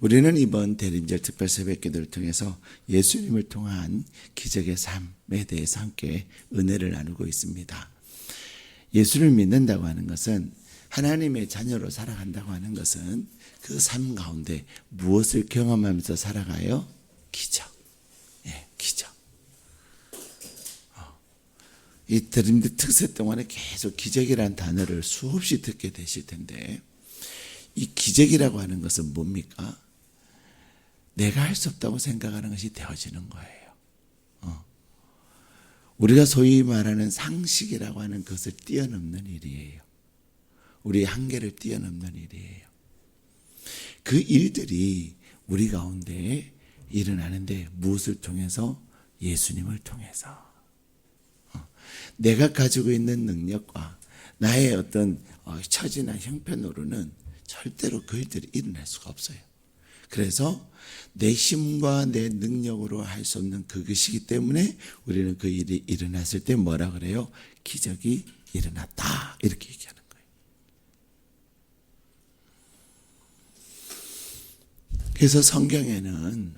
우리는 이번 대림절 특별 새벽 기도를 통해서 예수님을 통한 기적의 삶에 대해서 함께 은혜를 나누고 있습니다. 예수를 믿는다고 하는 것은 하나님의 자녀로 살아간다고 하는 것은 그 삶 가운데 무엇을 경험하면서 살아가요? 기적. 예, 기적. 어. 이 드림드 특세 동안에 계속 기적이라는 단어를 수없이 듣게 되실 텐데 이 기적이라고 하는 것은 뭡니까? 내가 할 수 없다고 생각하는 것이 되어지는 거예요. 어. 우리가 소위 말하는 상식이라고 하는 것을 뛰어넘는 일이에요. 우리 한계를 뛰어넘는 일이에요. 그 일들이 우리 가운데 일어나는데 무엇을 통해서? 예수님을 통해서. 어. 내가 가지고 있는 능력과 나의 어떤 어, 처지나 형편으로는 절대로 그 일들이 일어날 수가 없어요. 그래서 내 힘과 내 능력으로 할 수 없는 그것이기 때문에 우리는 그 일이 일어났을 때 뭐라 그래요? 기적이 일어났다. 이렇게 얘기하는 거예요. 그래서 성경에는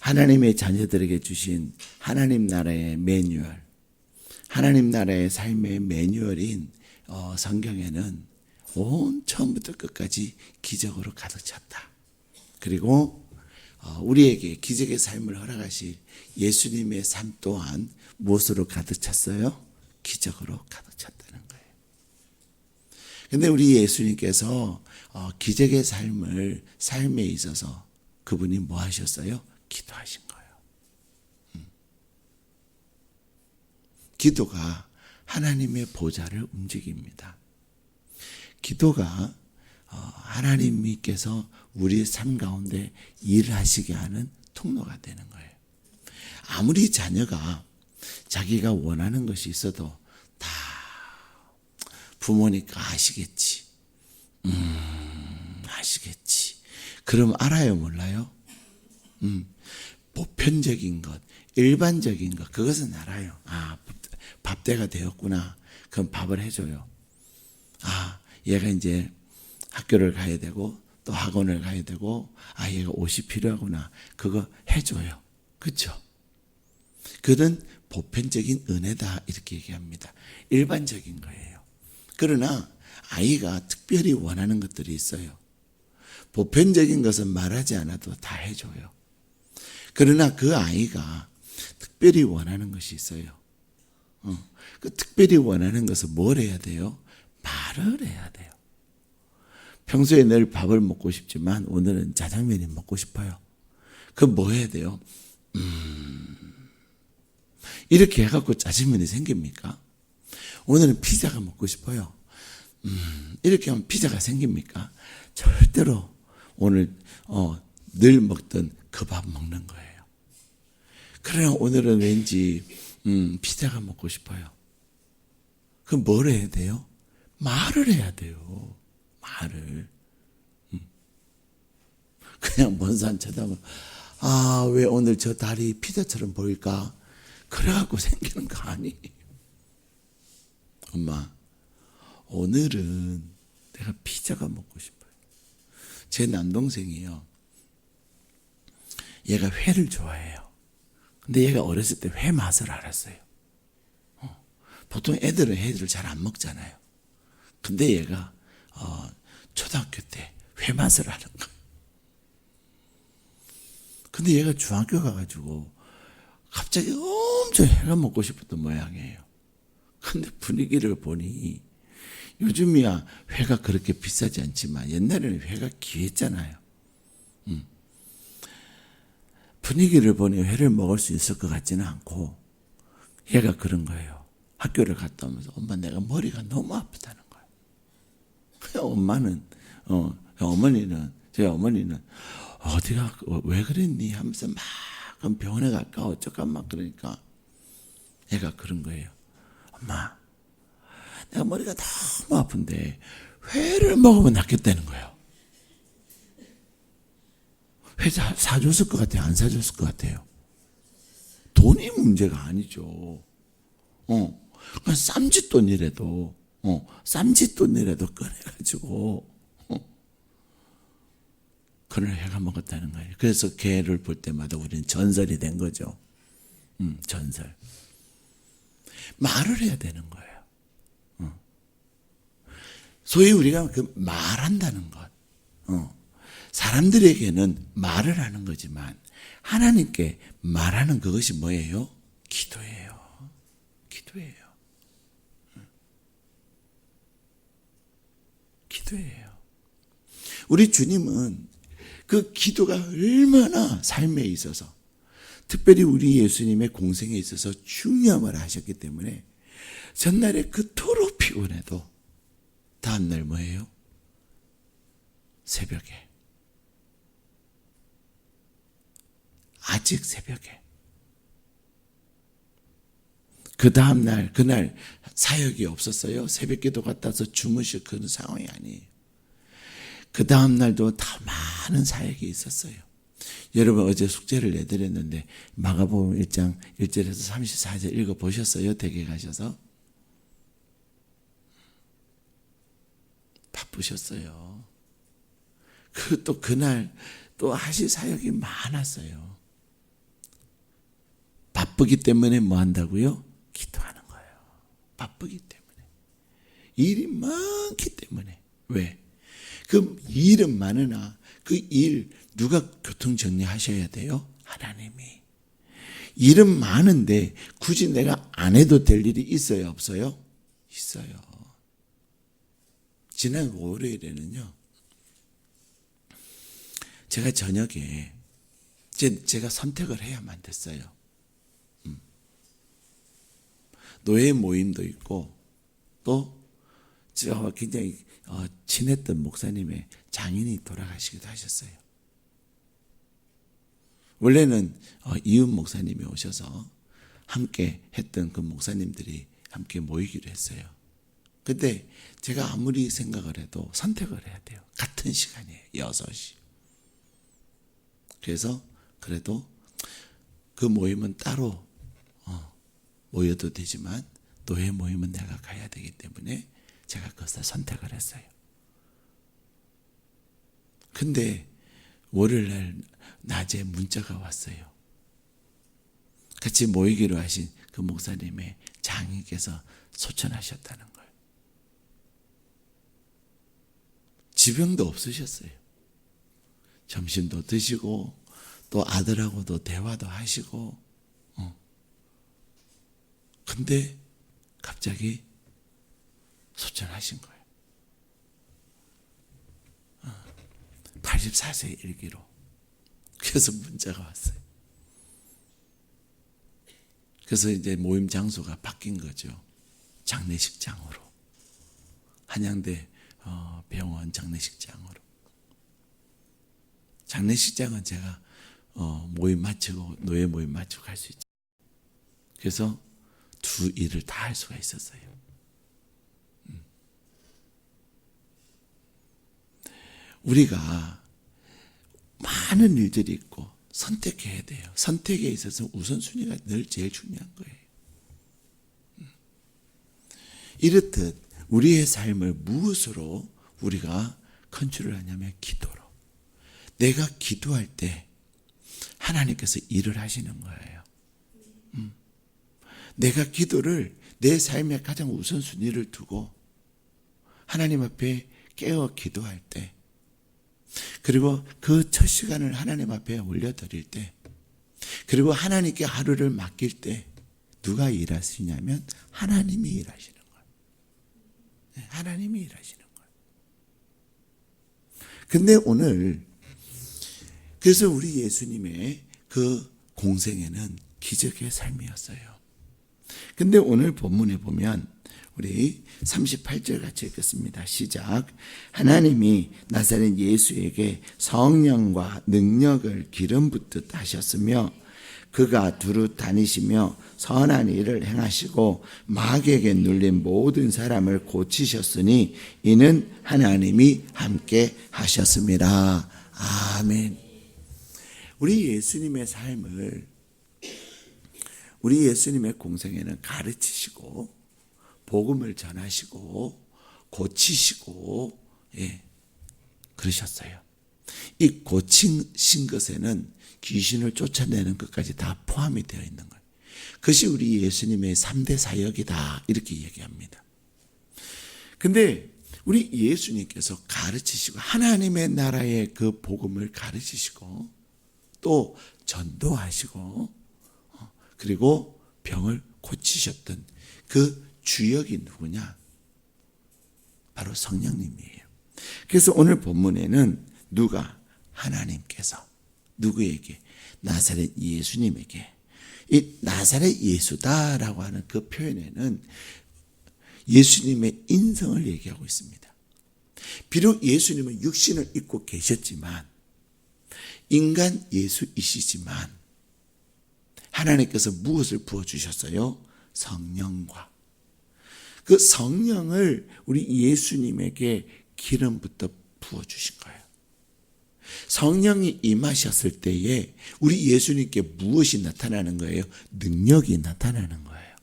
하나님의 자녀들에게 주신 하나님 나라의 매뉴얼, 하나님 나라의 삶의 매뉴얼인 어, 성경에는 온 처음부터 끝까지 기적으로 가득 찼다. 그리고 어, 우리에게 기적의 삶을 허락하실 예수님의 삶 또한 무엇으로 가득 찼어요? 기적으로 가득 찼다는 거예요. 근데 우리 예수님께서 어, 기적의 삶을 삶에 있어서 그분이 뭐 하셨어요? 기도하신 거예요. 음. 기도가 하나님의 보좌를 움직입니다. 기도가 어, 하나님께서 우리의 삶 가운데 일하시게 하는 통로가 되는 거예요. 아무리 자녀가 자기가 원하는 것이 있어도 다 부모니까 아시겠지. 음, 아시겠지. 그럼 알아요, 몰라요? 음, 보편적인 것, 일반적인 것, 그것은 알아요. 아, 밥 때가 되었구나. 그럼 밥을 해줘요. 아, 얘가 이제 학교를 가야 되고 또 학원을 가야 되고 아 얘가 옷이 필요하구나. 그거 해줘요. 그렇죠 그는 보편적인 은혜다 이렇게 얘기합니다. 일반적인 거예요. 그러나 아이가 특별히 원하는 것들이 있어요. 보편적인 것은 말하지 않아도 다 해줘요. 그러나 그 아이가 특별히 원하는 것이 있어요. 어, 그 특별히 원하는 것은 뭘 해야 돼요? 말을 해야 돼요. 평소에 늘 밥을 먹고 싶지만 오늘은 짜장면이 먹고 싶어요. 그럼 뭐 해야 돼요? 음, 이렇게 해갖고 짜장면이 생깁니까? 오늘은 피자가 먹고 싶어요. 음, 이렇게 하면 피자가 생깁니까? 절대로 오늘 어, 늘 먹던 그 밥 먹는 거예요. 그러나 오늘은 왠지 음, 피자가 먹고 싶어요. 그럼 뭘 해야 돼요? 말을 해야 돼요. 말을. 음. 그냥 먼 산 쳐다보면, 아, 왜 오늘 저 달이 피자처럼 보일까? 그래갖고 생기는 거 아니에요. 엄마, 오늘은 내가 피자가 먹고 싶어요. 제 남동생이요. 얘가 회를 좋아해요. 근데 얘가 어렸을 때 회 맛을 알았어요. 어. 보통 애들은 회를 잘 안 먹잖아요. 근데 얘가 어, 초등학교 때 회맛을 하는 거예요. 근데 얘가 중학교 가가지고 갑자기 엄청 회가 먹고 싶었던 모양이에요. 근데 분위기를 보니 요즘이야 회가 그렇게 비싸지 않지만 옛날에는 회가 귀했잖아요. 음. 분위기를 보니 회를 먹을 수 있을 것 같지는 않고 얘가 그런 거예요. 학교를 갔다 오면서 엄마 내가 머리가 너무 아프다는 엄마는 어 어머니는 제 어머니는 어디가 왜 그랬니 하면서 막 병원에 갈까 어쩌까 막 그러니까 얘가 그런 거예요. 엄마 내가 머리가 너무 아픈데 회를 먹으면 낫겠다는 거예요. 회 사, 사줬을 것 같아요? 안 사줬을 것 같아요? 돈이 문제가 아니죠. 어. 그냥 쌈짓돈이라도 어, 쌈짓돈이라도 꺼내가지고 어, 그걸 해가 먹었다는 거예요. 그래서 개를 볼 때마다 우리는 전설이 된 거죠. 음, 전설. 말을 해야 되는 거예요. 어. 소위 우리가 그 말한다는 것. 어. 사람들에게는 말을 하는 거지만 하나님께 말하는 그것이 뭐예요? 기도예요. 기도예요. 기도예요. 우리 주님은 그 기도가 얼마나 삶에 있어서 특별히 우리 예수님의 공생에 있어서 중요함을 하셨기 때문에 전날에 그토록 피곤해도 다음날 뭐예요? 새벽에 아직 새벽에 그 다음날 그날 사역이 없었어요. 새벽 기도 갔다 와서 주무실 그런 상황이 아니에요. 그 다음날도 다 많은 사역이 있었어요. 여러분 어제 숙제를 내드렸는데 마가복음 1장 1절에서 34절 읽어보셨어요? 댁에 가셔서? 바쁘셨어요. 그 또 그날 또 하실 사역이 많았어요. 바쁘기 때문에 뭐 한다고요? 기도하는 거예요. 바쁘기 때문에. 일이 많기 때문에. 왜? 그 일은 많으나 그 일 누가 교통 정리하셔야 돼요? 하나님이. 일은 많은데 굳이 내가 안 해도 될 일이 있어요? 없어요? 있어요. 지난 월요일에는요. 제가 저녁에 제, 제가 선택을 해야만 됐어요. 음. 노예 모임도 있고 또 저 굉장히 어, 친했던 목사님의 장인이 돌아가시기도 하셨어요. 원래는 어, 이은 목사님이 오셔서 함께 했던 그 목사님들이 함께 모이기로 했어요. 근데 제가 아무리 생각을 해도 선택을 해야 돼요. 같은 시간이에요. 6시. 그래서 그래도 그 모임은 따로 어, 모여도 되지만 노예 모임은 내가 가야 되기 때문에 제가 그것을 선택을 했어요. 근데 월요일 날 낮에 문자가 왔어요. 같이 모이기로 하신 그 목사님의 장인께서 소천하셨다는 걸. 지병도 없으셨어요. 점심도 드시고 또 아들하고도 대화도 하시고 어. 근데 갑자기 소천하신 거예요. 84세 일기로. 그래서 문자가 왔어요. 그래서 이제 모임 장소가 바뀐 거죠. 장례식장으로. 한양대 어, 병원 장례식장으로. 장례식장은 제가 어, 모임 마치고 노예 모임 마치고 갈 수 있죠. 그래서 두 일을 다 할 수가 있었어요. 음. 우리가 많은 일들이 있고 선택해야 돼요. 선택에 있어서 우선순위가 늘 제일 중요한 거예요. 음. 이렇듯 우리의 삶을 무엇으로 우리가 컨트롤 하냐면 기도로. 내가 기도할 때 하나님께서 일을 하시는 거예요. 음. 내가 기도를 내 삶의 가장 우선순위를 두고 하나님 앞에 깨어 기도할 때 그리고 그 첫 시간을 하나님 앞에 올려드릴 때 그리고 하나님께 하루를 맡길 때 누가 일하시냐면 하나님이 일하시는 거예요. 네, 하나님이 일하시는 거예요. 근데 오늘 그래서 우리 예수님의 그 공생에는 기적의 삶이었어요. 근데 오늘 본문에 보면 우리 38절 같이 읽겠습니다. 시작. 하나님이 나사렛 예수에게 성령과 능력을 기름 붓듯 하셨으며 그가 두루 다니시며 선한 일을 행하시고 마귀에게 눌린 모든 사람을 고치셨으니 이는 하나님이 함께 하셨습니다. 아멘. 우리 예수님의 삶을 우리 예수님의 공생에는 가르치시고 복음을 전하시고 고치시고 예 그러셨어요. 이 고치신 것에는 귀신을 쫓아내는 것까지 다 포함이 되어 있는 거예요. 그것이 우리 예수님의 3대 사역이다. 이렇게 얘기합니다. 근데 우리 예수님께서 가르치시고 하나님의 나라의 그 복음을 가르치시고 또 전도하시고 어, 그리고 병을 고치셨던 그 주역이 누구냐? 바로 성령님이에요. 그래서 오늘 본문에는 누가 하나님께서 누구에게 나사렛 예수님에게 이 나사렛 예수다라고 하는 그 표현에는 예수님의 인성을 얘기하고 있습니다. 비록 예수님은 육신을 입고 계셨지만 인간 예수이시지만 하나님께서 무엇을 부어 주셨어요? 성령과 그 성령을 우리 예수님에게 기름부터 부어 주신 거예요. 성령이 임하셨을 때에 우리 예수님께 무엇이 나타나는 거예요? 능력이 나타나는 거예요.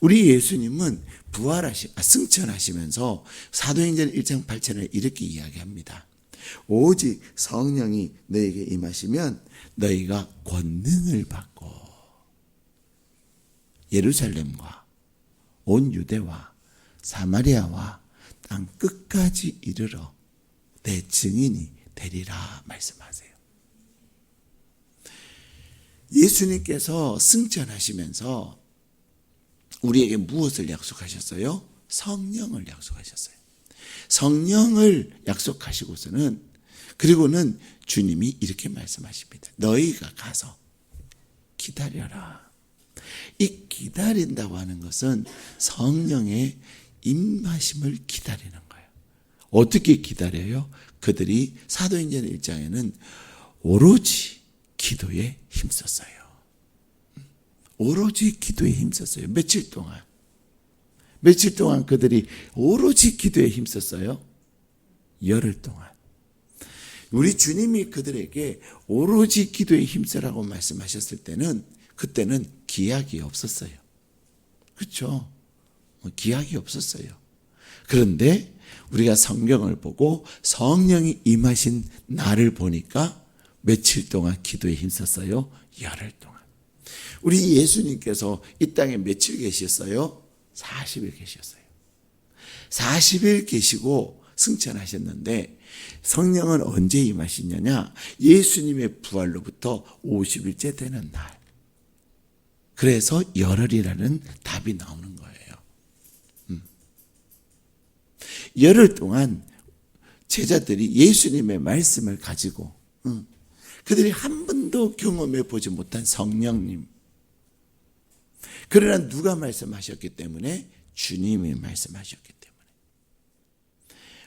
우리 예수님은 부활하시, 아, 승천하시면서 사도행전 1장 8절에 이렇게 이야기합니다. 오직 성령이 너에게 임하시면 너희가 권능을 받고 예루살렘과 온 유대와 사마리아와 땅 끝까지 이르러 내 증인이 되리라 말씀하세요. 예수님께서 승천하시면서 우리에게 무엇을 약속하셨어요? 성령을 약속하셨어요. 성령을 약속하시고서는 그리고는 주님이 이렇게 말씀하십니다. 너희가 가서 기다려라. 이 기다린다고 하는 것은 성령의 임하심을 기다리는 거예요. 어떻게 기다려요? 그들이 사도행전 1장에는 오로지 기도에 힘썼어요. 오로지 기도에 힘썼어요. 며칠 동안. 며칠 동안 그들이 오로지 기도에 힘썼어요. 열흘 동안. 우리 주님이 그들에게 오로지 기도에 힘쓰라고 말씀하셨을 때는 그때는 기약이 없었어요. 그렇죠? 기약이 없었어요. 그런데 우리가 성경을 보고 성령이 임하신 날을 보니까 며칠 동안 기도에 힘썼어요? 열흘 동안. 우리 예수님께서 이 땅에 며칠 계셨어요? 40일 계셨어요. 40일 계시고 승천하셨는데 성령은 언제 임하시냐냐? 예수님의 부활로부터 50일째 되는 날. 그래서 열흘이라는 답이 나오는 거예요. 음. 열흘 동안 제자들이 예수님의 말씀을 가지고 음, 그들이 한 번도 경험해 보지 못한 성령님. 그러나 누가 말씀하셨기 때문에 주님이 말씀하셨기 때문에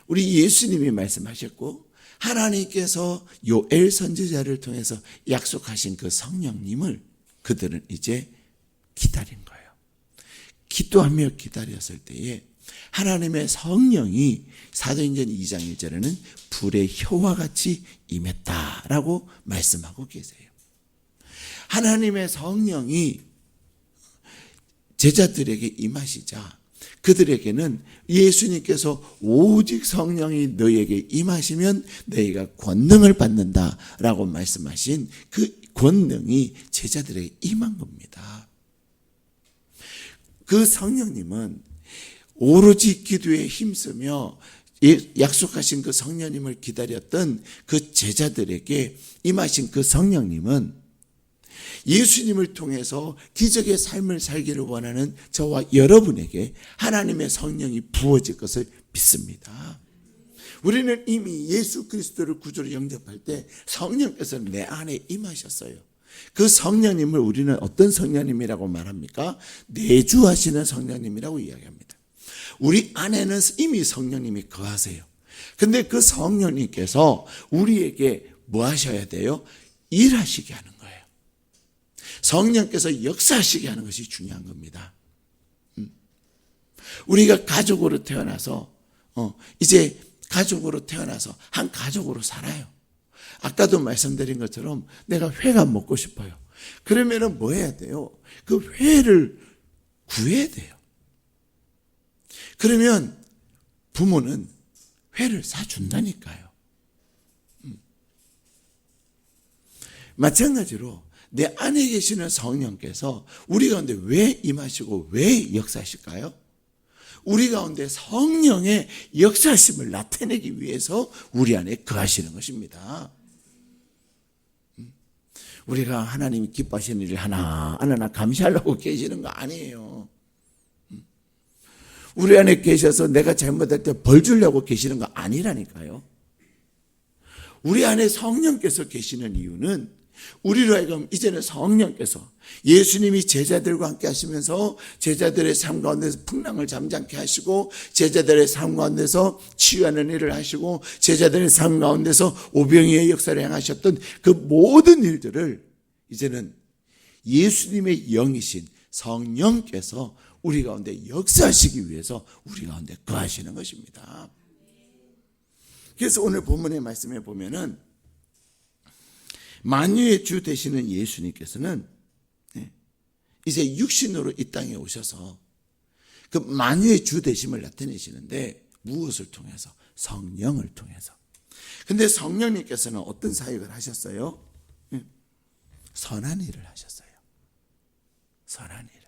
우리 예수님이 말씀하셨고 하나님께서 요엘 선지자를 통해서 약속하신 그 성령님을 그들은 이제 기다린 거예요. 기도하며 기다렸을 때에 하나님의 성령이 사도행전 2장 1절에는 불의 혀와 같이 임했다라고 말씀하고 계세요. 하나님의 성령이 제자들에게 임하시자 그들에게는 예수님께서 오직 성령이 너에게 임하시면 너희가 권능을 받는다라고 말씀하신 그 권능이 제자들에게 임한 겁니다. 그 성령님은 오로지 기도에 힘쓰며 약속하신 그 성령님을 기다렸던 그 제자들에게 임하신 그 성령님은 예수님을 통해서 기적의 삶을 살기를 원하는 저와 여러분에게 하나님의 성령이 부어질 것을 믿습니다. 우리는 이미 예수 그리스도를 구주로 영접할 때 성령께서 내 안에 임하셨어요. 그 성령님을 우리는 어떤 성령님이라고 말합니까? 내주하시는 성령님이라고 이야기합니다. 우리 안에는 이미 성령님이 거하세요. 근데 그 성령님께서 우리에게 뭐 하셔야 돼요? 일하시게 하는 거예요. 성령께서 역사하시게 하는 것이 중요한 겁니다. 음. 우리가 가족으로 태어나서 어, 이제 가족으로 태어나서 한 가족으로 살아요. 아까도 말씀드린 것처럼 내가 회가 먹고 싶어요. 그러면은 뭐 해야 돼요? 그 회를 구해야 돼요. 그러면 부모는 회를 사준다니까요. 음. 마찬가지로 내 안에 계시는 성령께서 우리 가운데 왜 임하시고 왜 역사하실까요? 우리 가운데 성령의 역사심을 나타내기 위해서 우리 안에 거하시는 것입니다. 음. 우리가 하나님이 기뻐하시는 일을 하나 하나 감시하려고 계시는 거 아니에요. 음. 우리 안에 계셔서 내가 잘못할 때 벌 주려고 계시는 거 아니라니까요. 우리 안에 성령께서 계시는 이유는 우리로 하여금 이제는 성령께서 예수님이 제자들과 함께 하시면서 제자들의 삶 가운데서 풍랑을 잠잠케 하시고 제자들의 삶 가운데서 치유하는 일을 하시고 제자들의 삶 가운데서 오병이의 역사를 행하셨던 그 모든 일들을 이제는 예수님의 영이신 성령께서 우리 가운데 역사하시기 위해서 우리 가운데 거하시는 것입니다. 그래서 오늘 본문의 말씀에 보면은 만유의 주 되시는 예수님께서는 예, 이제 육신으로 이 땅에 오셔서 그 만유의 주 되심을 나타내시는데 무엇을 통해서 성령을 통해서. 근데 성령님께서는 어떤 사역을 하셨어요? 예, 선한 일을 하셨어요. 선한 일을.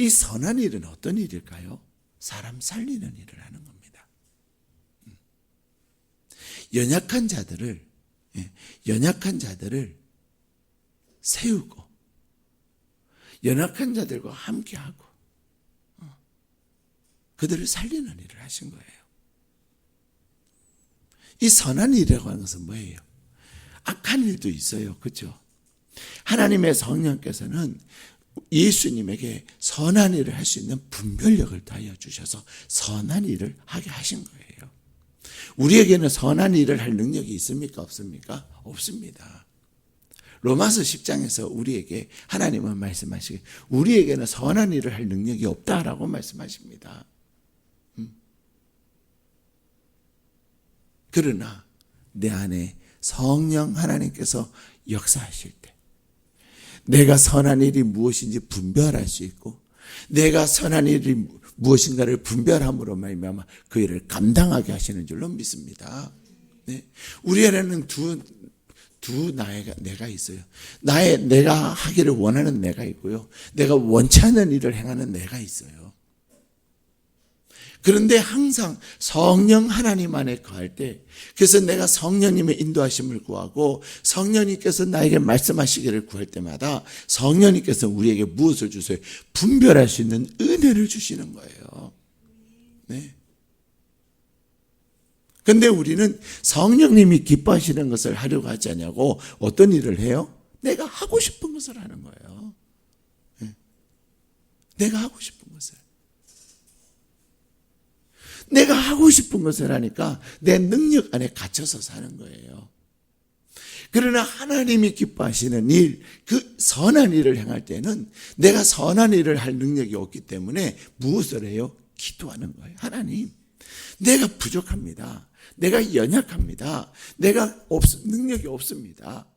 이 선한 일은 어떤 일일까요? 사람 살리는 일을 하는 겁니다. 음. 연약한 자들을 예, 연약한 자들을 세우고 연약한 자들과 함께하고 어, 그들을 살리는 일을 하신 거예요. 이 선한 일이라고 하는 것은 뭐예요? 악한 일도 있어요. 그렇죠? 하나님의 성령께서는 예수님에게 선한 일을 할 수 있는 분별력을 더하여 주셔서 선한 일을 하게 하신 거예요. 우리에게는 선한 일을 할 능력이 있습니까? 없습니까? 없습니다. 로마서 10장에서 우리에게 하나님은 말씀하시기 우리에게는 선한 일을 할 능력이 없다라고 말씀하십니다. 음. 그러나 내 안에 성령 하나님께서 역사하실 때 내가 선한 일이 무엇인지 분별할 수 있고 내가 선한 일이 무엇인가를 분별함으로 말미암아 그 일을 감당하게 하시는 줄로 믿습니다. 네. 우리 안에는 두, 두 나이가, 내가 있어요. 나의, 내가 하기를 원하는 내가 있고요. 내가 원치 않는 일을 행하는 내가 있어요. 그런데 항상 성령 하나님 안에 거할 때, 그래서 내가 성령님의 인도하심을 구하고 성령님께서 나에게 말씀하시기를 구할 때마다 성령님께서 우리에게 무엇을 주세요? 분별할 수 있는 은혜를 주시는 거예요. 네. 근데 우리는 성령님이 기뻐하시는 것을 하려고 하지 않냐고 어떤 일을 해요? 내가 하고 싶은 것을 하는 거예요. 네. 내가 하고 싶은 내가 하고 싶은 것을 하니까 내 능력 안에 갇혀서 사는 거예요. 그러나 하나님이 기뻐하시는 일, 그 선한 일을 행할 때는 내가 선한 일을 할 능력이 없기 때문에 무엇을 해요? 기도하는 거예요. 하나님, 내가 부족합니다. 내가 연약합니다. 내가 없, 능력이 없습니다.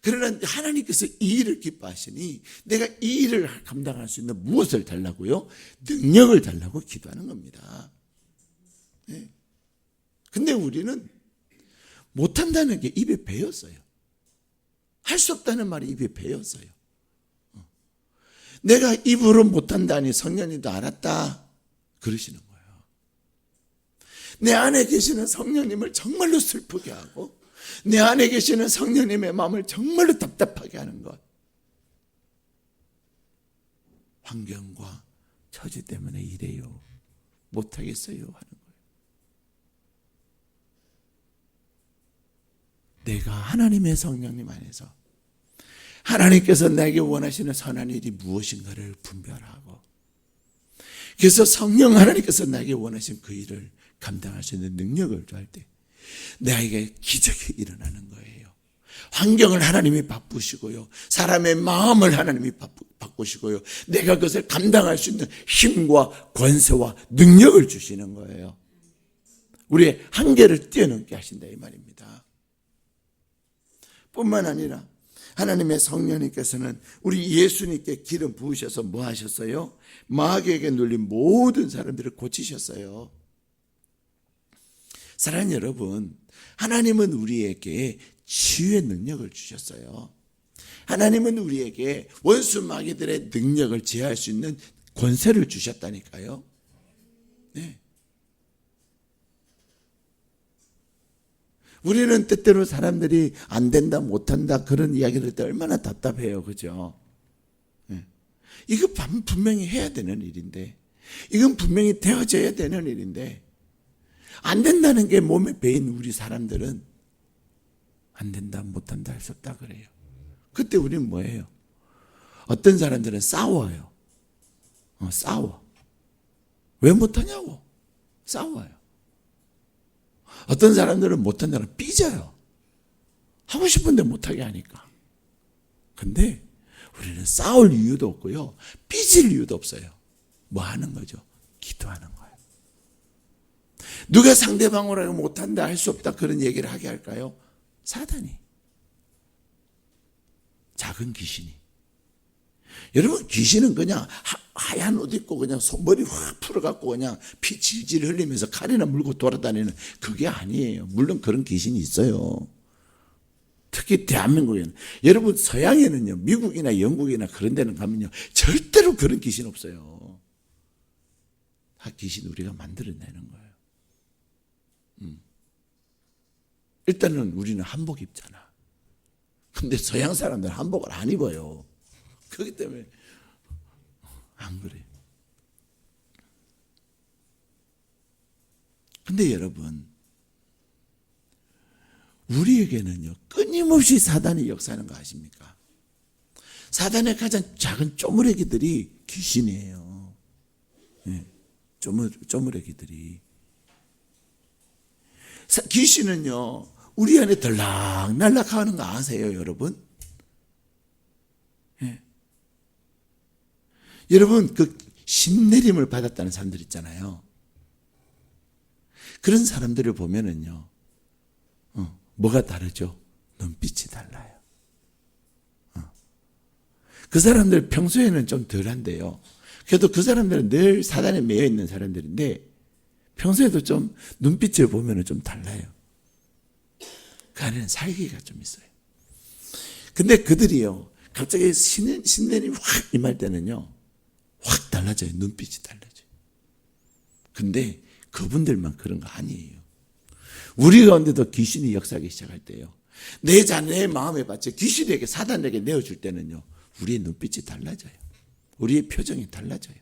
그러나 하나님께서 이 일을 기뻐하시니 내가 이 일을 감당할 수 있는 무엇을 달라고요? 능력을 달라고 기도하는 겁니다. 네. 근데 우리는 못한다는 게 입에 배였어요. 할 수 없다는 말이 입에 배였어요. 어. 내가 입으로 못한다니 성령님도 알았다. 그러시는 거예요. 내 안에 계시는 성령님을 정말로 슬프게 하고 내 안에 계시는 성령님의 마음을 정말로 답답하게 하는 것. 환경과 처지 때문에 이래요. 못하겠어요. 하는 거예요. 내가 하나님의 성령님 안에서 하나님께서 내게 원하시는 선한 일이 무엇인가를 분별하고 그래서 성령 하나님께서 나에게 원하신 그 일을 감당할 수 있는 능력을 더할 때 나에게 기적이 일어나는 거예요. 환경을 하나님이 바꾸시고요. 사람의 마음을 하나님이 바꾸시고요. 내가 그것을 감당할 수 있는 힘과 권세와 능력을 주시는 거예요. 우리의 한계를 뛰어넘게 하신다 이 말입니다. 뿐만 아니라 하나님의 성령님께서는 우리 예수님께 기름 부으셔서 뭐 하셨어요? 마귀에게 눌린 모든 사람들을 고치셨어요. 사랑하는 여러분, 하나님은 우리에게 치유의 능력을 주셨어요. 하나님은 우리에게 원수 마귀들의 능력을 제어할 수 있는 권세를 주셨다니까요. 네. 우리는 때때로 사람들이 안 된다, 못한다, 그런 이야기를 할 때 얼마나 답답해요. 그죠? 네. 이거 반- 분명히 해야 되는 일인데, 이건 분명히 되어져야 되는 일인데, 안 된다는 게 몸에 배인 우리 사람들은 안 된다, 못한다 할 수 없다 그래요. 그때 우리는 뭐예요? 어떤 사람들은 싸워요. 어, 싸워. 왜 못하냐고. 싸워요. 어떤 사람들은 못한다는 삐져요. 하고 싶은데 못하게 하니까. 근데 우리는 싸울 이유도 없고요. 삐질 이유도 없어요. 뭐 하는 거죠? 기도하는 거예요. 누가 상대방으로 못한다, 할 수 없다, 그런 얘기를 하게 할까요? 사단이. 작은 귀신이. 여러분, 귀신은 그냥 하, 얀옷 입고 그냥 손머리 확 풀어갖고 그냥 피 질질 흘리면서 칼이나 물고 돌아다니는 그게 아니에요. 물론 그런 귀신이 있어요. 특히 대한민국에는. 여러분, 서양에는요, 미국이나 영국이나 그런 데는 가면요, 절대로 그런 귀신 없어요. 다 귀신 우리가 만들어내는 거예요. 음. 일단은 우리는 한복 입잖아. 근데 서양 사람들은 한복을 안 입어요. 그렇기 때문에 안 그래요. 근데 여러분, 우리에게는요, 끊임없이 사단이 역사하는 거 아십니까? 사단의 가장 작은 쪼무레기들이 귀신이에요. 예, 쪼무, 쪼무레기들이. 사- 귀신은요, 우리 안에 들락날락 하는 거 아세요, 여러분? 여러분, 그 신내림을 받았다는 사람들 있잖아요. 그런 사람들을 보면은요, 어, 뭐가 다르죠? 눈빛이 달라요. 어. 그 사람들 평소에는 좀 덜한데요. 그래도 그 사람들은 늘 사단에 매여 있는 사람들인데, 평소에도 좀 눈빛을 보면은 좀 달라요. 그 안에는 살기가 좀 있어요. 근데 그들이요, 갑자기 신, 신내림이 확 임할 때는요, 확 달라져요. 눈빛이 달라져요. 근데 그분들만 그런 거 아니에요. 우리 가운데도 귀신이 역사하기 시작할 때요. 내 자녀의 마음에 받쳐 귀신에게 사단에게 내어줄 때는요. 우리의 눈빛이 달라져요. 우리의 표정이 달라져요.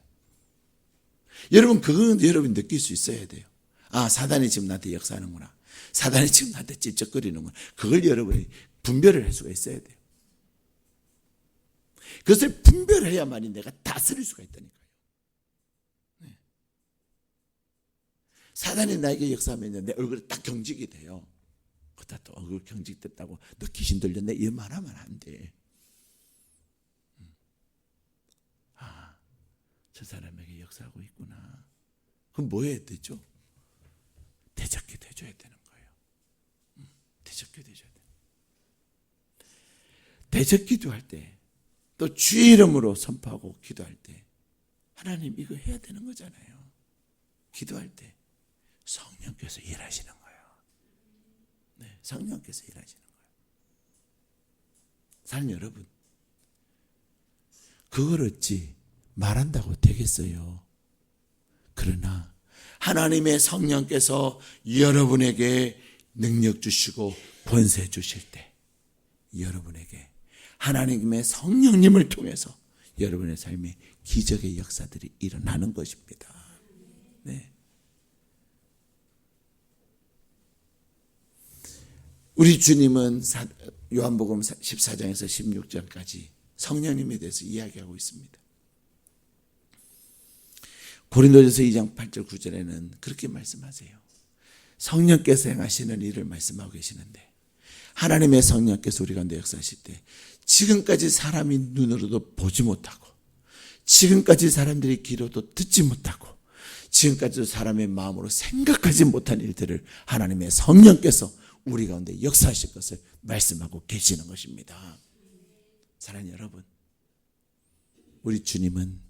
여러분 그건 여러분 느낄 수 있어야 돼요. 아 사단이 지금 나한테 역사하는구나. 사단이 지금 나한테 찝쩍거리는구나. 그걸 여러분이 분별을 할 수가 있어야 돼요. 그것을 분별해야만이 내가 다스릴 수가 있다니까요. 네. 사단이 나에게 역사하면 내 얼굴에 딱 경직이 돼요. 그다 또 얼굴 경직됐다고 너 귀신 들렸네 이 말하면 안 돼. 음. 아, 저 사람에게 역사하고 있구나. 그럼 뭐 해야 되죠? 대적게 돼줘야 되는 거예요. 음, 대적게 돼줘야 돼. 대적 기도할 때, 또 주의 이름으로 선포하고 기도할 때, 하나님 이거 해야 되는 거잖아요. 기도할 때 성령께서 일하시는 거예요. 네, 성령께서 일하시는 거예요. 사랑 여러분, 그걸 어찌 말한다고 되겠어요. 그러나 하나님의 성령께서 여러분에게 능력 주시고 권세 주실 때 여러분에게 하나님의 성령님을 통해서 여러분의 삶에 기적의 역사들이 일어나는 것입니다. 네. 우리 주님은 사- 요한복음 14장에서 16장까지 성령님에 대해서 이야기하고 있습니다. 고린도전서 2장 8절 9절에는 그렇게 말씀하세요. 성령께서 행하시는 일을 말씀하고 계시는데 하나님의 성령께서 우리 가운데 역사하실 때 지금까지 사람이 눈으로도 보지 못하고 지금까지 사람들이 귀로도 듣지 못하고 지금까지도 사람의 마음으로 생각하지 못한 일들을 하나님의 성령께서 우리 가운데 역사하실 것을 말씀하고 계시는 것입니다. 사랑하는 여러분, 우리 주님은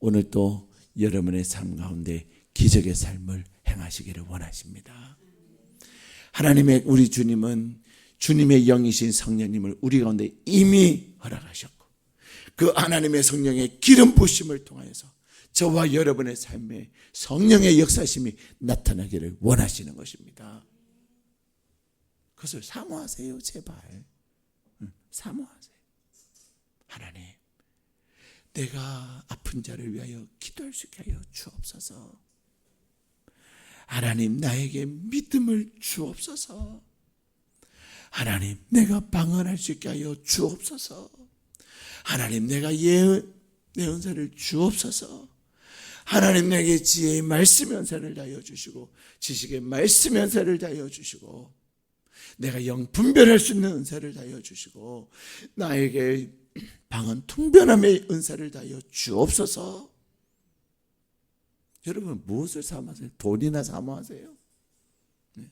오늘 또 여러분의 삶 가운데 기적의 삶을 행하시기를 원하십니다. 하나님의 우리 주님은 주님의 영이신 성령님을 우리 가운데 이미 허락하셨고 그 하나님의 성령의 기름 부심을 통하여서 저와 여러분의 삶에 성령의 역사심이 나타나기를 원하시는 것입니다. 그것을 사모하세요, 제발. 응, 사모하세요. 하나님, 내가 아픈 자를 위하여 기도할 수 있게 하여 주옵소서. 하나님, 나에게 믿음을 주옵소서. 하나님, 내가 방언할 수 있게 하여 주옵소서. 하나님, 내가 예언, 내 은사를 주옵소서. 하나님 내게 지혜의 말씀 연사를 다하여 주시고 지식의 말씀 연사를 다하여 주시고 내가 영 분별할 수 있는 은사를 다하여 주시고 나에게 방언 통변함의 은사를 다하여 주옵소서. 여러분 무엇을 사모하세요? 돈이나 사모하세요? 네.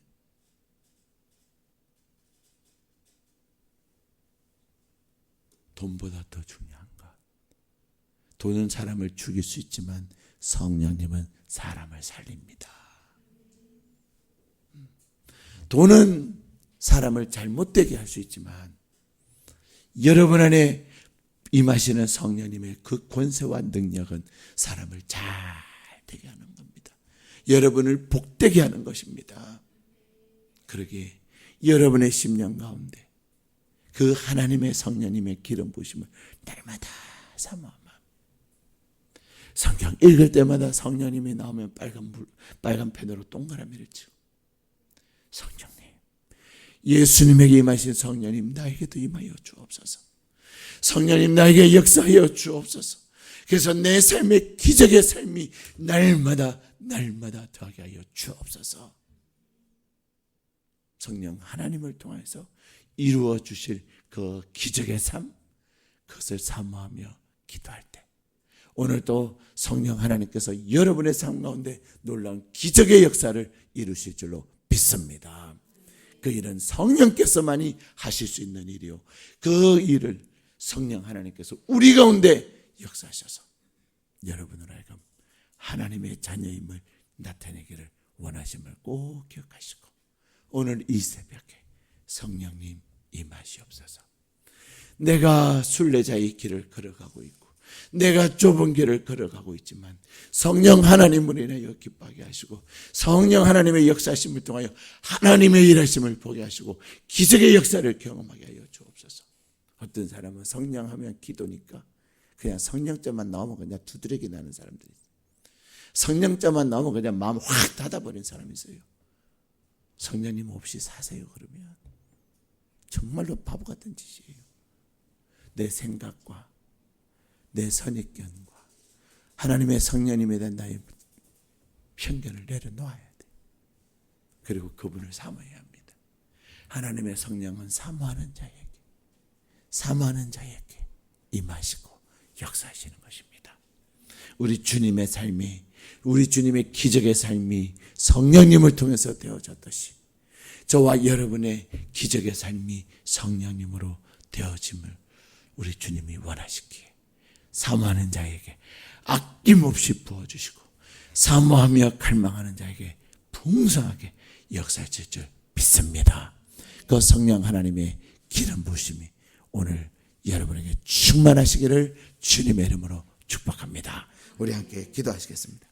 돈보다 더 중요한 것. 돈은 사람을 죽일 수 있지만 성령님은 사람을 살립니다. 돈은 사람을 잘못되게 할 수 있지만 여러분 안에 임하시는 성령님의 그 권세와 능력은 사람을 잘 되게 하는 겁니다. 여러분을 복되게 하는 것입니다. 그러기에 여러분의 심령 가운데 그 하나님의 성령님의 기름 부심을 날마다 사모하며 성경 읽을 때마다 성령님이 나오면 빨간 불, 빨간 펜으로 동그라미를 치고 성령님 예수님에게 임하신 성령님 나에게도 임하여 주옵소서. 성령님 나에게 역사하여 주옵소서. 그래서 내 삶의 기적의 삶이 날마다 날마다 더하게 하여 주옵소서. 성령 하나님을 통해서 이루어 주실 그 기적의 삶 그것을 사모하며 기도할 때 오늘도 성령 하나님께서 여러분의 삶 가운데 놀라운 기적의 역사를 이루실 줄로 믿습니다. 그 일은 성령께서만이 하실 수 있는 일이요. 그 일을 성령 하나님께서 우리 가운데 역사하셔서 여러분을 하여금 하나님의 자녀임을 나타내기를 원하심을 꼭 기억하시고 오늘 이 새벽에 성령님 임하시옵소서. 내가 순례자의 길을 걸어가고 있고 내가 좁은 길을 걸어가고 있지만 성령 하나님을 인하여 기뻐하게 하시고 성령 하나님의 역사심을 통하여 하나님의 일하심을 보게 하시고 기적의 역사를 경험하게 하여 주옵소서. 어떤 사람은 성령 하면 기도니까 그냥 성령자만 나오면 그냥 두드러기 나는 사람들이 있어요. 성령자만 나오면 그냥 마음 확 닫아버린 사람이 있어요. 성령님 없이 사세요 그러면 정말로 바보 같은 짓이에요. 내 생각과 내 선입견과 하나님의 성령님에 대한 나의 편견을 내려놓아야 돼. 그리고 그분을 사모해야 합니다. 하나님의 성령은 사모하는 자에게, 사모하는 자에게 임하시고 역사하시는 것입니다. 우리 주님의 삶이, 우리 주님의 기적의 삶이 성령님을 통해서 되어졌듯이 저와 여러분의 기적의 삶이 성령님으로 되어짐을 우리 주님이 원하시기에 사모하는 자에게 아낌없이 부어주시고 사모하며 갈망하는 자에게 풍성하게 역사하실 줄 믿습니다. 그 성령 하나님의 기름 부심이 오늘 여러분에게 충만하시기를 주님의 이름으로 축복합니다. 우리 함께 기도하시겠습니다.